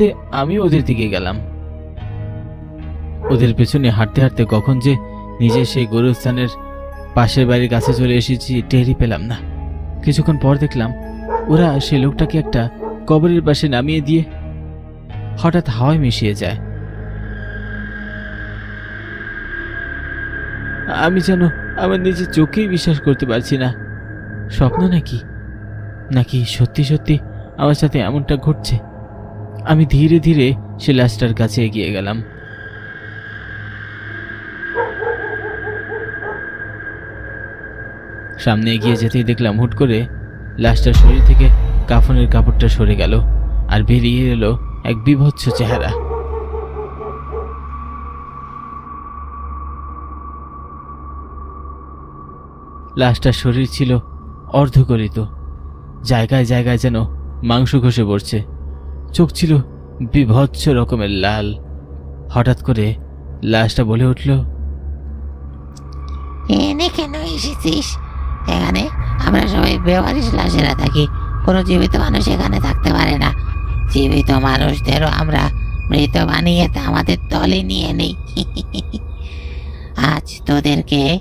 হাঁটতে আমি ওদের দিকে গেলাম। ওদের পেছনে হাঁটতে হাঁটতে কখন যে নিজে সেই গরুস্থানের পাশের বাড়ির কাছে চলে এসেছি টেরই পেলাম না। কিছুক্ষণ পর দেখলাম ওরা সেই লোকটাকে একটা কবরের পাশে নামিয়ে দিয়ে হঠাৎ হাওয়ায় মিশিয়ে যায়। আমি যেন আমার নিজের চোখেই বিশ্বাস করতে পারছি না। স্বপ্ন নাকি? নাকি সত্যি সত্যি আমার সাথে এমনটা ঘটছে? আমি ধীরে ধীরে সে লাশটার কাছে এগিয়ে গেলাম। সামনে এগিয়ে যেতেই দেখলাম হুট করে লাশটার শরীর থেকে কাফনের কাপড়টা সরে গেল আর বেরিয়ে এলো এক বিভৎস চেহারা। লাশটার শরীর ছিল অর্ধগলিত জায়গায় জায়গায় যেন মাংস ঘষে পড়ছে। চোখ ছিল বিভৎস রকমের লাল। হঠাৎ করে লাশটা বলে উঠল, এনে কেন এসেছিস? এখানে আমরা সবাই বেওয়ারিশ লাশেরা থাকি। কোনো জীবিত মানুষ এখানে থাকতে পারে না। জীবিত মানুষদেরও আমরা মৃত বানিয়ে আমাদের দলে নিয়ে নেই। আজ তোদেরকে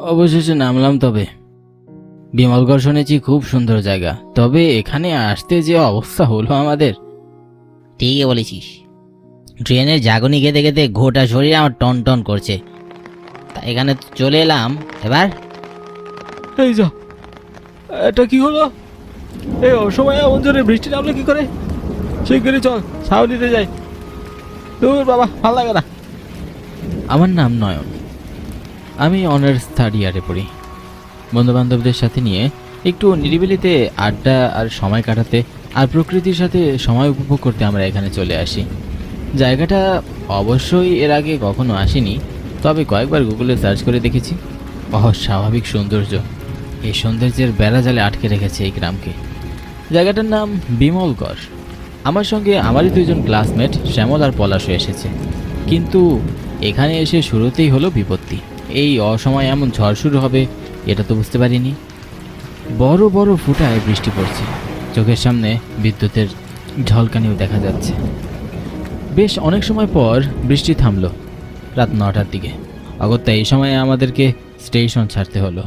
অবশেষে নামলাম তবে। বিমলগড় শুনেছি খুব সুন্দর জায়গা। তবে এখানে আসতে যে অবস্থা হলো আমাদের। ঠিকই বলেছিস। ট্রেনের জাগনি খেতে খেতে ঘোটা শরীর আমার টন টন করছে। তা এখানে চলে এলাম। এবার? এই যা এটা কি হলো? এই অসময়ে এমন জোরে বৃষ্টি নামলে কি করে? শিগগিরই চল সাউদিতে যাই। দূর বাবা ভালো লাগে না। আমার নাম নয়ন। আমি অনার্স থার্ড ইয়ারে পড়ি। বন্ধুবান্ধবদের সাথে নিয়ে একটু নিরিবিলিতে আড্ডা আর সময় কাটাতে আর প্রকৃতির সাথে সময় উপভোগ করতে আমরা এখানে চলে আসি। জায়গাটা অবশ্যই এর আগে কখনো আসিনি, তবে কয়েকবার গুগলে সার্চ করে দেখেছি। অস্বাভাবিক সৌন্দর্য। এই সৌন্দর্যের বেড়া জালে আটকে রেখেছে এই গ্রামকে। জায়গাটার নাম বিমলগড় আমার সঙ্গে আমারই দুইজন ক্লাসমেট শ্যামল আর পলাশও এসেছে। কিন্তু এখানে এসে শুরুতেই হলো বিপত্তি। এই অসময়ে এমন ঝড় শুরু হবে, এটা তো বুঝতে পারিনি। বড় বড় ফুটায় বৃষ্টি পড়ছে। চোখের সামনে বিদ্যুতের ঝলকানিও দেখা যাচ্ছে। বেশ অনেক সময় পর বৃষ্টি থামলো রাত নটার দিকে। অগত্যা এই সময়ে আমাদেরকে স্টেশন ছাড়তে হলো।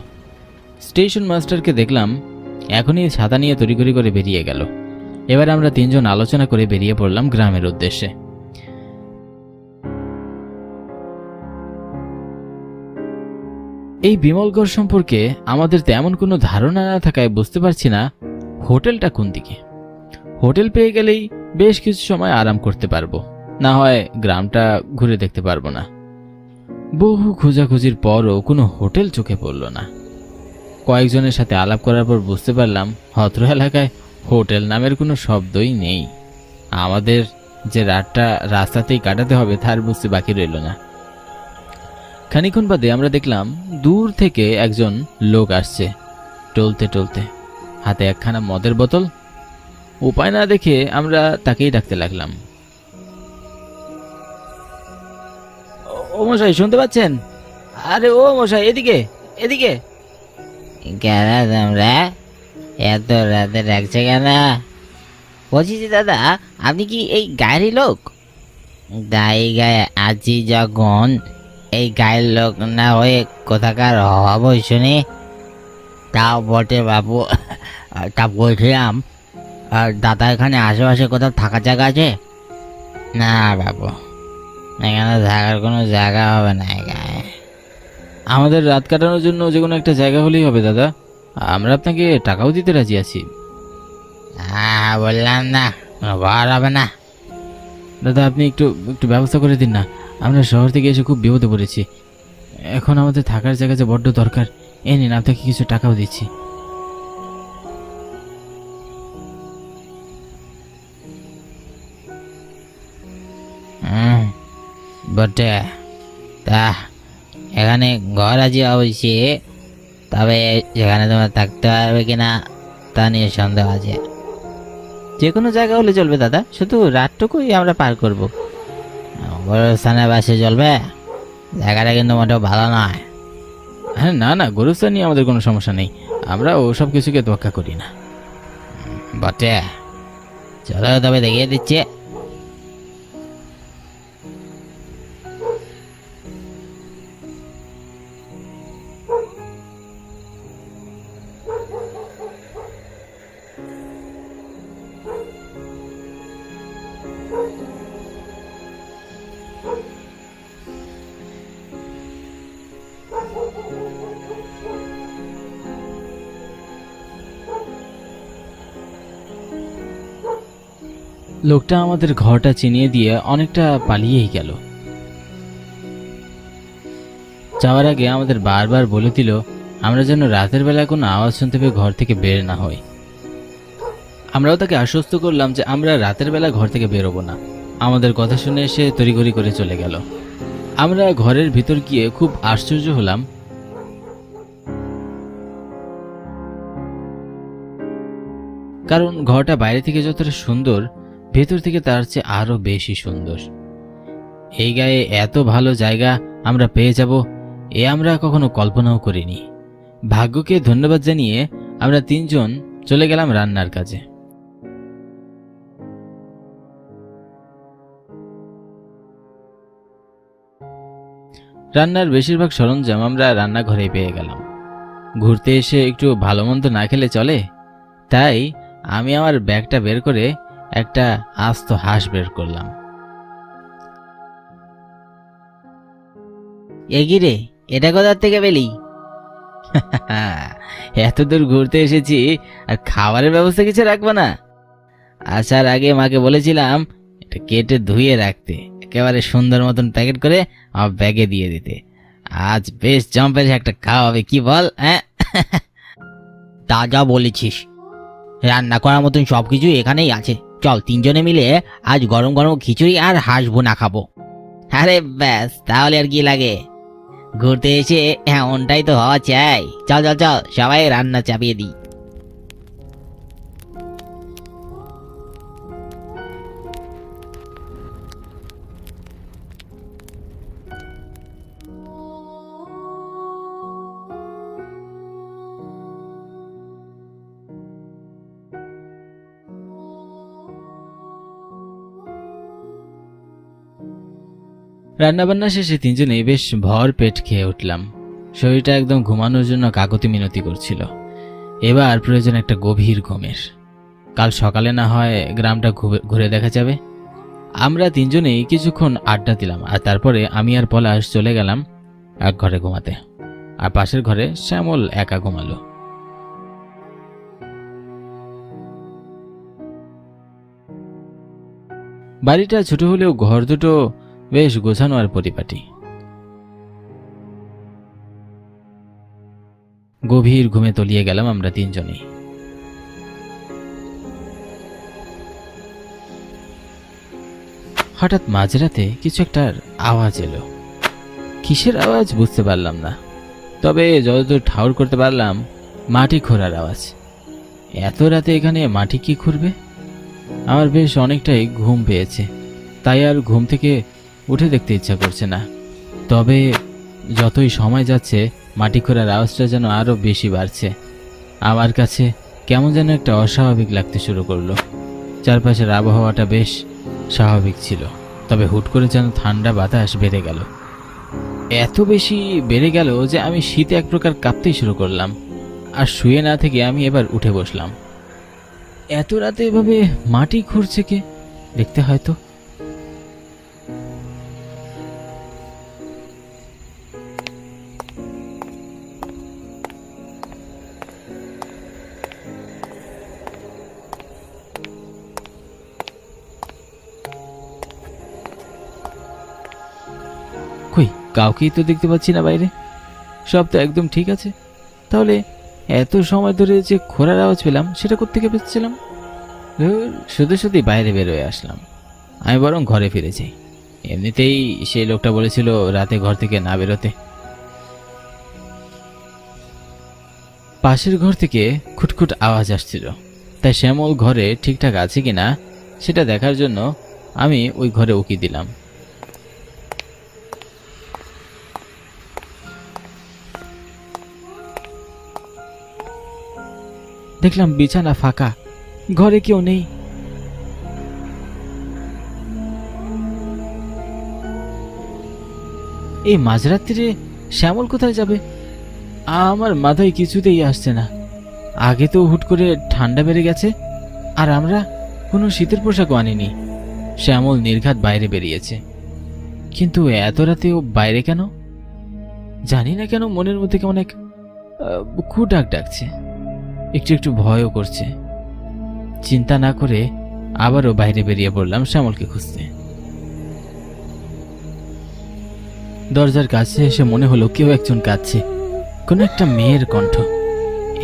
স্টেশন মাস্টারকে দেখলাম এখনই ছাতা নিয়ে তড়িঘড়ি করে বেরিয়ে গেল। এবার আমরা তিনজন আলোচনা করে বেরিয়ে পড়লাম গ্রামের উদ্দেশ্যে। এই বিমলগড় সম্পর্কে আমাদের তেমন কোনো ধারণা না থাকায় বুঝতে পারছি না হোটেলটা কোন দিকে। হোটেল পেয়ে গেলেই বেশ কিছু সময় আরাম করতে পারব। না হয় গ্রামটা ঘুরে দেখতে পারব না। বহু খোঁজাখুঁজির পরও কোনো হোটেল চোখে পড়ল না। কয়েকজনের সাথে আলাপ করার পর বুঝতে পারলাম হত্র এলাকায় হোটেল নামের কোনো শব্দই নেই। আমাদের যে রাতটা রাস্তাতেই কাটাতে হবে, তার বুঝতে বাকি রইল না। খানিক্ষণ বাদে আমরা দেখলাম দূর থেকে একজন লোক আসছে, টলতে টলতে। হাতে একখানা মদের বোতল। উপায় না দেখে আমরা তাকেই ডাকতে লাগলাম। ও- মশাই, শুনতে পাচ্ছেন? আরে ও মশাই, এদিকে এদিকে। কেন তোমরা? এত রাতে ডাকছে কেন? বলছি যে দাদা, আপনি কি এই গায়েরই লোক? গায়ে গায়ে আছি যখন এই গায়ের লোক না হয়ে কোথাকার হব শুনি? তাও বটে বাবু তা বলছিলাম আর দাদা এখানে আশেপাশে কোথাও থাকার জায়গা আছে? না বাবু এখানে থাকার কোনো জায়গা হবে না গায়ে। আমাদের রাত কাটানোর জন্য যে কোনো একটা জায়গা হলেই হবে দাদা। আমরা আপনাকে টাকাও দিতে রাজি আছি। হ্যাঁ বললাম না ঘর হবে না। দাদা আপনি একটু একটু ব্যবস্থা করে দিন না। আমরা শহর থেকে এসে খুব বিপদে পড়েছি। এখন আমাদের থাকার জায়গা যে বড্ড দরকার, এ নিন, আপনাকে কিছু টাকাও দিচ্ছি। বটে তা, এখানে ঘর আছে অবশ্যই, তবে যেখানে তোমার থাকতে পারবে কিনা, তা নিয়ে সন্দেহ আছে। যে কোনো জায়গা হলে চলবে দাদা, শুধু রাতটুকুই আমরা পার করব। বড় স্থানে বাসে চলবে? জায়গাটা কিন্তু মোটেও ভালো নয়। হ্যাঁ না না গরুস্থান নিয়ে আমাদের কোনো সমস্যা নেই। আমরা ওসব কিছুকে তোয়াক্কা করি না। বটে। চলো তবে দেখিয়ে দিচ্ছে। লোকটা আমাদের ঘরটা চিনিয়ে দিয়ে অনেকটা পালিয়েই গেল। যাওয়ার আগে আমাদের বারবার বলে দিল, আমরা যেন রাতের বেলা কোনো আওয়াজ শুনতে পেয়ে ঘর থেকে বের না হই। আমরাও তাকে আশ্বস্ত করলাম যে আমরা রাতের বেলা ঘর থেকে বেরোবো না। আমাদের কথা শুনে এসে তড়িঘড়ি করে চলে গেল। আমরা ঘরের ভিতর গিয়ে খুব আশ্চর্য হলাম। কারণ ঘরটা বাইরে থেকে যতটা সুন্দর, ভেতর থেকে তার চেয়ে আরও বেশি সুন্দর। এই গায়ে এত ভালো জায়গা আমরা পেয়ে যাব, এ আমরা কখনো কল্পনাও করিনি। ভাগ্যকে ধন্যবাদ জানিয়ে আমরা তিনজন চলে গেলাম রান্নার কাজে। রান্নার বেশিরভাগ সরঞ্জাম আমরা রান্নাঘরেই পেয়ে গেলাম। ঘুরতে এসে একটু ভালো মন্দ না খেলে চলে? তাই আমি আমার ব্যাগটা বের করে একটা আস্ত হাঁস বের করলাম। এগি রে? এটা কোথার থেকে পেলি? এত দূর ঘুরতে এসেছি আর খাবারের ব্যবস্থা কিছু রাখব না? আসার আগে মাকে বলেছিলাম এটা কেটে ধুয়ে রাখতে। একেবারে সুন্দর মতন প্যাকেট করে আমার ব্যাগে দিয়ে দিতে। আজ বেশ জম্পের একটা খাওয়া হবে, কি বল হ্যাঁ? তা যা বলেছিস। রান্না করার মতন সব কিছু এখানেই আছে। চল তিনজনে মিলে আজ গরম গরম খিচুড়ি আর হাঁস বোনা খাব। আরে ব্যাস, তাহলে আর কি লাগে? ঘুরতে এসে এমনটাই তো হওয়া চাই। চল চল চল, সবাই রান্না চাপিয়ে দিই। রান্নাবান্না শেষে তিনজনে বেশ ভর পেট খেয়ে উঠলাম। শরীরটা একদম ঘুমানোর জন্য কাকতি মিনতি করছিল। এবার প্রয়োজন একটা গভীর ঘুমের। কাল সকালে না হয় গ্রামটা ঘুরে দেখা যাবে। আমরা তিনজনেই কিছুক্ষণ আড্ডা দিলাম, আর তারপরে আমি আর পলাশ চলে গেলাম এক ঘরে ঘুমাতে। আর পাশের ঘরে শ্যামল একা ঘুমালো। বাড়িটা ছোট হলেও ঘর দুটো বেশ গোছানো আর পরিপাটি। গভীর ঘুমে তলিয়ে গেলাম আমরা তিনজনেই। হঠাৎ মাঝরাতে কিছু একটা আওয়াজ এলো। কিসের আওয়াজ বুঝতে পারলাম না। তবে যতদূর ঠাউর করতে পারলাম, মাটি খোঁড়ার আওয়াজ। এত রাতে এখানে মাটি কি খুঁড়বে? আমার বেশ অনেকটাই ঘুম পেয়েছে। তাই আর ঘুম থেকে উঠে দেখতে ইচ্ছা করছে না। তবে যতই সময় যাচ্ছে, মাটি খোঁড়ার আওয়াজটা যেন আরও বেশি বাড়ছে। আমার কাছে কেমন যেন একটা অস্বাভাবিক লাগতে শুরু করল। চারপাশের আবহাওয়াটা বেশ স্বাভাবিক ছিল, তবে হুট করে যেন ঠান্ডা বাতাস বেড়ে গেল। এত বেশি বেড়ে গেল যে আমি শীতে এক প্রকার কাঁপতেই শুরু করলাম, আর শুয়ে না থেকে আমি এবার উঠে বসলাম। এত রাতে এভাবে মাটি খুঁড়ছে কে? দেখতে হয়তো কাউকেই তো দেখতে পাচ্ছি না বাইরে। সব তো একদম ঠিক আছে। তাহলে এত সময় ধরে যে খোরার আওয়াজ পেলাম, সেটা কোত্থেকে পেয়েছিলাম? শুধু শুধু বাইরে বেরোয় আসলাম। আমি বরং ঘরে ফিরে যাই এমনিতেই সেই লোকটা বলেছিল রাতে ঘর থেকে না বেরোতে। পাশের ঘর থেকে খুটখুট আওয়াজ আসছিল। তাই শ্যামল ঘরে ঠিকঠাক আছে কিনা, সেটা দেখার জন্য আমি ওই ঘরে উকি দিলাম। দেখলাম বিছানা ফাঁকা ঘরে কেউ নেই। এই মাঝরাত্রিরে শ্যামল কোথায় যাবে? আমার মাথায় কিছুতেই আসছে না। আগে তো হুট করে ঠান্ডা বেড়ে গেছে আর আমরা কোনো শীতের পোশাকও আনিনি। শ্যামল নির্ঘাত বাইরে বেরিয়েছে। কিন্তু এত রাতে ও বাইরে কেন? জানি না কেন মনের মধ্যে কেমন এক আহ, খু ডাক ডাকছে। একটু একটু ভয়ও করছে। চিন্তা না করে আবারও বাইরে বেরিয়ে পড়লাম শ্যামলকে খুঁজতে। দরজার কাছে এসে মনে হলো কেউ একজন কাঁদছে। কোনো একটা মেয়ের কণ্ঠ।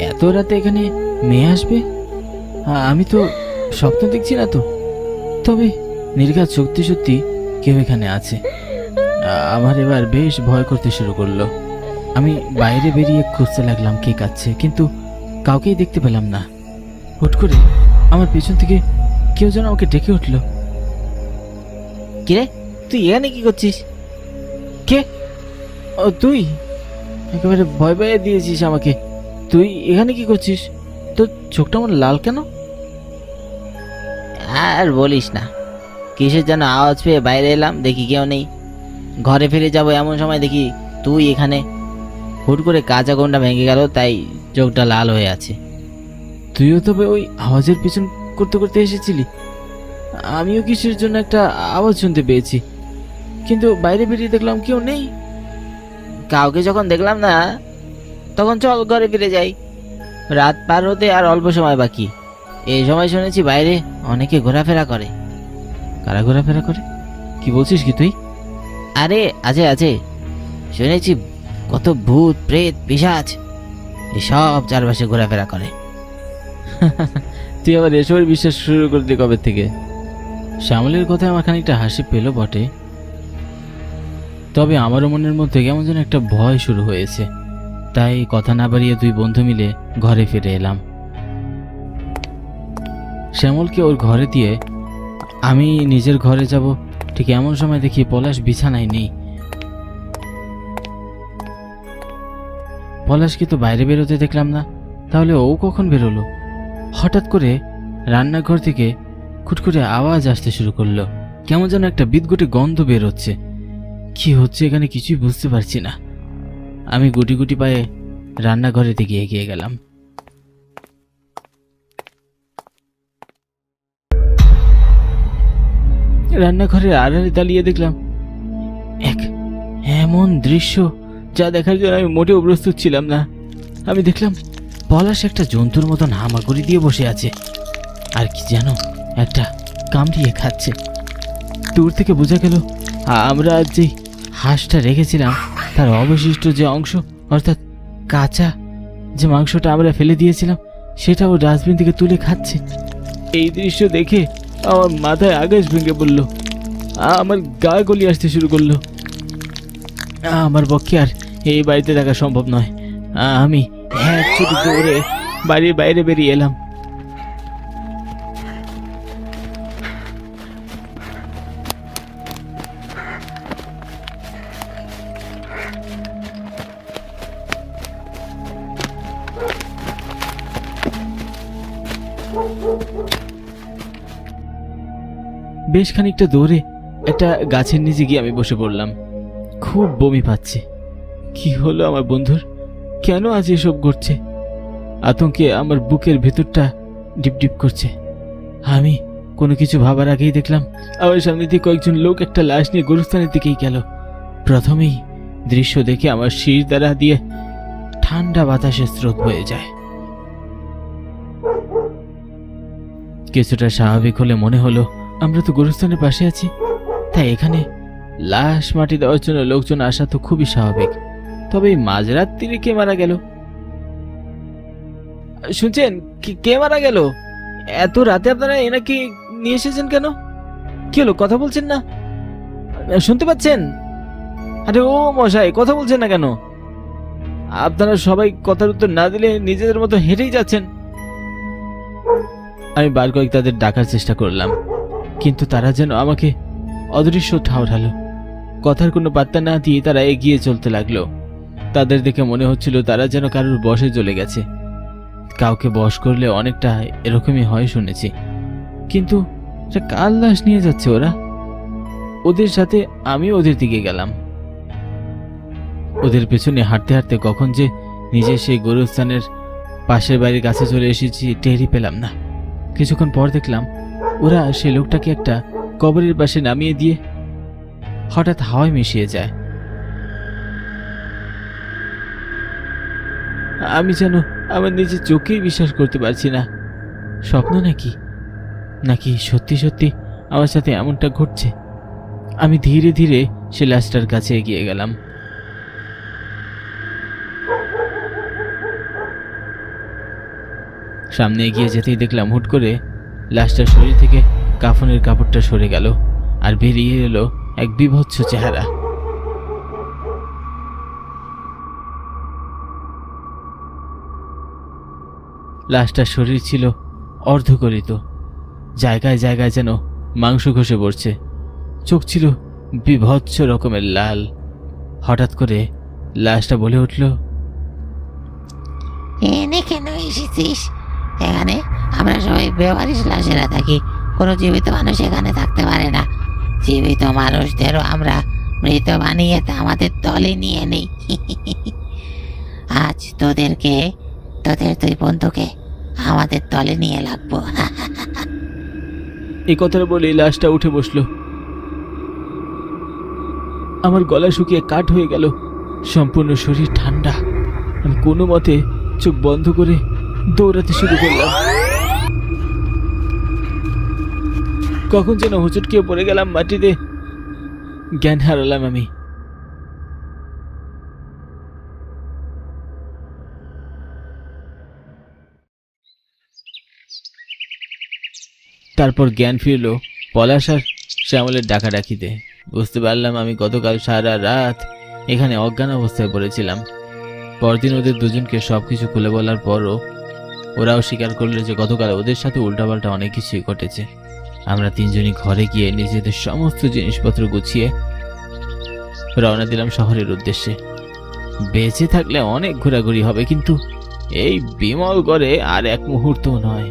এত রাতে এখানে মেয়ে আসবে? আমি তো স্বপ্ন দেখছি না তো। তবে নির্ঘাত সত্যি সত্যি কেউ এখানে আছে। আমার এবার বেশ ভয় করতে শুরু করল। আমি বাইরে বেরিয়ে খুঁজতে লাগলাম কে কাচ্ছে কিন্তু কাউকেই দেখতে পেলাম না। হুট করে আমার পেছন থেকে কেউ যেন আমাকে ডেকে উঠল। কিরে, তুই এখানে কি করছিস? কে? ও, তুই? একেবারে ভয় ভয়ে দিয়েছিস আমাকে। তুই এখানে কি করছিস? তোর চোখটা আমার লাল কেন? আর বলিস না। কিসের যেন আওয়াজ পেয়ে বাইরে এলাম, দেখি কেউ নেই। ঘরে ফিরে যাব এমন সময় দেখি তুই এখানে। হুট করে কাঁচা কোনটা ভেঙে গেল তাই চোখটা লাল হয়ে আছে। তুইও তবে ওই আওয়াজের পিছন করতে করতে এসেছিলি। আমিও কিসের জন্য একটা আওয়াজ শুনতে পেয়েছি। কিন্তু বাইরে বেরিয়ে দেখলাম কেউ নেই। কাউকে যখন দেখলাম না তখন চল ঘরে ফিরে যাই। রাত পার হতে আর অল্প সময় বাকি। এই সময় শুনেছি বাইরে অনেকে ঘোরাফেরা করে। কারা ঘোরাফেরা করে? কি বলছিস কি তুই? আরে আছে আছে। শুনেছি কত ভূত, প্রেত, পিশাচ, এসব চারপাশে ঘোরাফেরা করে। তুই আবার এসবের বিশ্বাস শুরু করলি কবে থেকে? শ্যামলের কথায় আমার খানিকটা হাসি পেল বটে। তবে আমারও মনের মধ্যে কেমন যেন একটা ভয় শুরু হয়েছে। তাই কথা না বাড়িয়ে দুই বন্ধু মিলে ঘরে ফিরে এলাম। শ্যামলকে ওর ঘরে দিয়ে, আমি নিজের ঘরে যাব। ঠিক এমন সময় দেখি পলাশ বিছানায় নেই। পলাশকে তো বাইরে বেরোতে দেখলাম না। তাহলে ও কখন বেরোলো? হঠাৎ করে রান্নাঘর থেকে খুটখুটে আওয়াজ আসতে শুরু করল। কেমন যেন একটা বিদগুটে গন্ধ বের হচ্ছে। কি হচ্ছে এখানে কিছুই বুঝতে পারছি না। আমি গুটি গুটি পায়ে রান্নাঘরের দিকে এগিয়ে গেলাম। রান্নাঘরের আড়ালে দাঁড়িয়ে দেখলাম, এক এমন দৃশ্য যা দেখার জন্য আমি মোটেও প্রস্তুত ছিলাম না। আমি দেখলাম পলাশ একটা জন্তুর মতন হামাগুড়ি দিয়ে বসে আছে। আর কি যেন একটা কামড়িয়ে খাচ্ছে। দূর থেকে বোঝা গেল, আমরা যে হাঁসটা রেখেছিলাম, তার অবশিষ্ট যে অংশ, অর্থাৎ কাঁচা যে মাংসটা আমরা ফেলে দিয়েছিলাম সেটাও ডাস্টবিন থেকে তুলে খাচ্ছে। এই দৃশ্য দেখে আমার মাথায় আকাশ ভেঙে পড়ল। আমার গা গলি আসতে শুরু করল। আমার পক্ষে আর এই বাড়িতে থাকা সম্ভব নয়। আমি এক ছুটি দৌড়ে বাড়ির বাইরে বেরিয়ে এলাম। বেশ খানিকটা দৌড়ে একটা গাছের নিচে গিয়ে আমি বসে পড়লাম। খুব বমি পাচ্ছে। কি হলো আমার বন্ধুর? কেন আজ এসব ঘটছে আতঙ্কে আমার বুকের ভেতরটা ডিপ ডিপ করছে। আমি কোনো কিছু ভাবার আগেই দেখলাম, আমার সামনে দিয়ে কয়েকজন লোক একটা লাশ নিয়ে গরুস্থানের দিকেই গেল। প্রথমেই দৃশ্য দেখে আমার শির দ্বারা দিয়ে ঠান্ডা বাতাসের স্রোত হয়ে যায়। কিছুটা স্বাভাবিক হলে মনে হলো, আমরা তো গরুস্থানের পাশে আছি, তাই এখানে লাশ মাটি দেওয়ার জন্য লোকজন আসা তো খুবই স্বাভাবিক। তবে মাঝরাত্রিরে কে মারা গেল? শুনছেন, কে মারা গেল? এত রাতে আপনারা এনাকে নিয়ে এসেছেন কেন? কি হলো, কথা বলছেন না? শুনতে পাচ্ছেন? আরে ও মশাই, কথা বলছেন না কেন? আপনারা সবাই কথার উত্তর না দিলে নিজেদের মতো হেঁটেই যাচ্ছেন। আমি বার কয়েক তাদের ডাকার চেষ্টা করলাম, কিন্তু তারা যেন আমাকে অদৃশ্য ঠাউঠালো কথার কোনো পাত্তা না দিয়ে তারা এগিয়ে চলতে লাগল। তাদের দেখে মনে হচ্ছিল তারা যেন কারোর বসে চলে গেছে। কাউকে বশ করলে অনেকটা এরকমই হয় শুনেছি। কিন্তু কার লাশ নিয়ে যাচ্ছে ওরা? ওদের সাথে আমি ওদের দিকে গেলাম। ওদের পেছনে হাঁটতে হাঁটতে কখন যে নিজে সেই গরুস্থানের পাশের বাড়ির কাছে চলে এসেছি টেরি পেলাম না। কিছুক্ষণ পর দেখলাম ওরা সেই লোকটাকে একটা কবরের পাশে নামিয়ে দিয়ে হঠাৎ হাওয়ায় মিশিয়ে যায়। আমি যেন আমার নিজের চোখেই বিশ্বাস করতে পারছি না। স্বপ্ন নাকি? নাকি সত্যি সত্যি আমার সাথে এমনটা ঘটছে? আমি ধীরে ধীরে সে লাশটার কাছে এগিয়ে গেলাম। সামনে এগিয়ে যেতেই দেখলাম হুট করে লাশটার শরীর থেকে কাফনের কাপড়টা সরে গেল আর বেরিয়ে এলো এক বিভৎস চেহারা। লাশটার শরীর ছিল অর্ধকরিত জায়গায় জায়গায় যেন মাংস ঘষে পড়ছে। চোখ ছিল বিভৎস রকমের লাল। হঠাৎ করে লাশটা বলে উঠল, এনে কেন এসেছিস? এখানে আমরা সবাই বেওয়ারিশ লাশেরা থাকি। কোনো জীবিত মানুষ এখানে থাকতে পারে না। জীবিত মানুষদেরও আমরা মৃত বানিয়ে আমাদের দলে নিয়ে নেই। আজ তোদেরকে তোদের দুই বন্ধুকে আমাদের দলে নিয়ে লাগবো। এই কথাটা বলে লাশটা উঠে বসল। আমার গলা শুকিয়ে কাঠ হয়ে গেল। সম্পূর্ণ শরীর ঠান্ডা। আমি কোনো মতে চোখ বন্ধ করে দৌড়াতে শুরু করলাম। কখন যেন হুচুটকে পড়ে গেলাম মাটিতে। জ্ঞান হারালাম আমি। তারপর জ্ঞান ফিরল পলাশ আর শ্যামলের ডাকাডাকিতে। বুঝতে পারলাম আমি গতকাল সারা রাত এখানে অজ্ঞান অবস্থায় পড়েছিলাম। পরদিন ওদের দুজনকে সব কিছু খুলে বলার পরও ওরাও স্বীকার করল যে গতকাল ওদের সাথে উল্টাপাল্টা অনেক কিছুই ঘটেছে। আমরা তিনজনই ঘরে গিয়ে নিজেদের সমস্ত জিনিসপত্র গুছিয়ে রওনা দিলাম শহরের উদ্দেশ্যে। বেঁচে থাকলে অনেক ঘোরাঘুরি হবে, কিন্তু এই বিমল করে আর এক মুহূর্তও নয়।